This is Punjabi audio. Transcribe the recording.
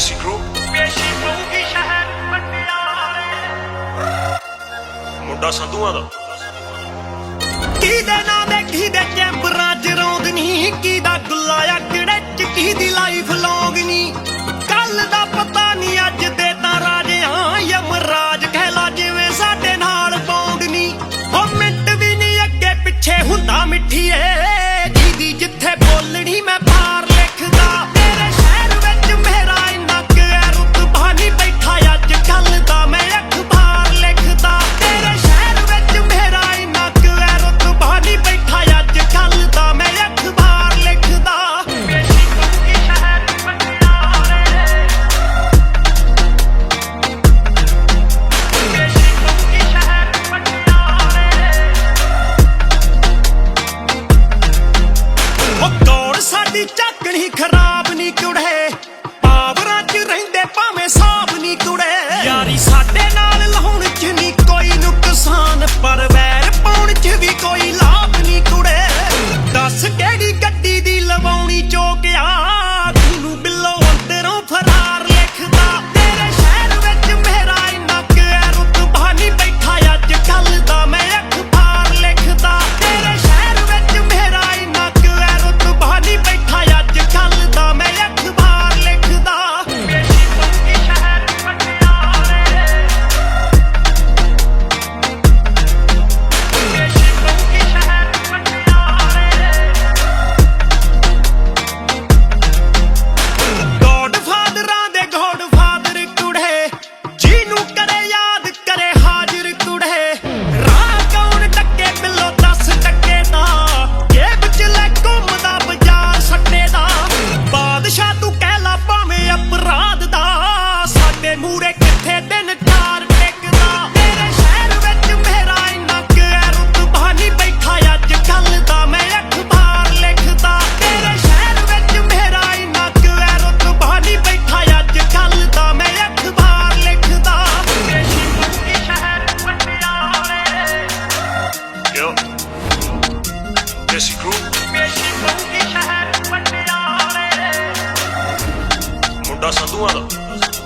ਪੇਸ਼ੀ ਗਰੁੱਪ ਪੇਸ਼ੀ ਪਊਗੀ ਸ਼ਹਿਰ ਪਟਿਆਲੇ। ਮੁੰਡਾ ਸੰਧੂਆਂ ਦਾ। ਕਿਹਦੇ ਨਾਂ ਦੇ ਕਿਹਦੇ ਚੈਂਪਰਾਂ ਚ ਰੌਂਦ ਨਹੀਂ ਕਿਹਦਾ ਗੁੱਲਾ ਆ ਕਿਹੜੇ ਚ ਕਿਹਦੀ ਲਾਈਫ ਲੌਂਗ ਨਹੀਂ ਕੱਲ ਦਾ ਪਤਾ ਨਹੀਂ ਅੱਜ ਦੇ ਤਾਂ ਰਾਜੇ ਹਾਂ ਯਮਰਾਜ ਕਹਿਲਾ ਜਿਵੇਂ ਸਾਡੇ ਨਾਲ ਬੌਂਗ ਨਹੀਂ ਹੋ ਮਿੰਟ ਵੀ ਨਹੀਂ ਅੱਗੇ ਪਿੱਛੇ ਹੁੰਦਾ ਮਿੱਠੀਏ ਜਿਹਦੀ ਜਿੱਥੇ Nossa, do ano.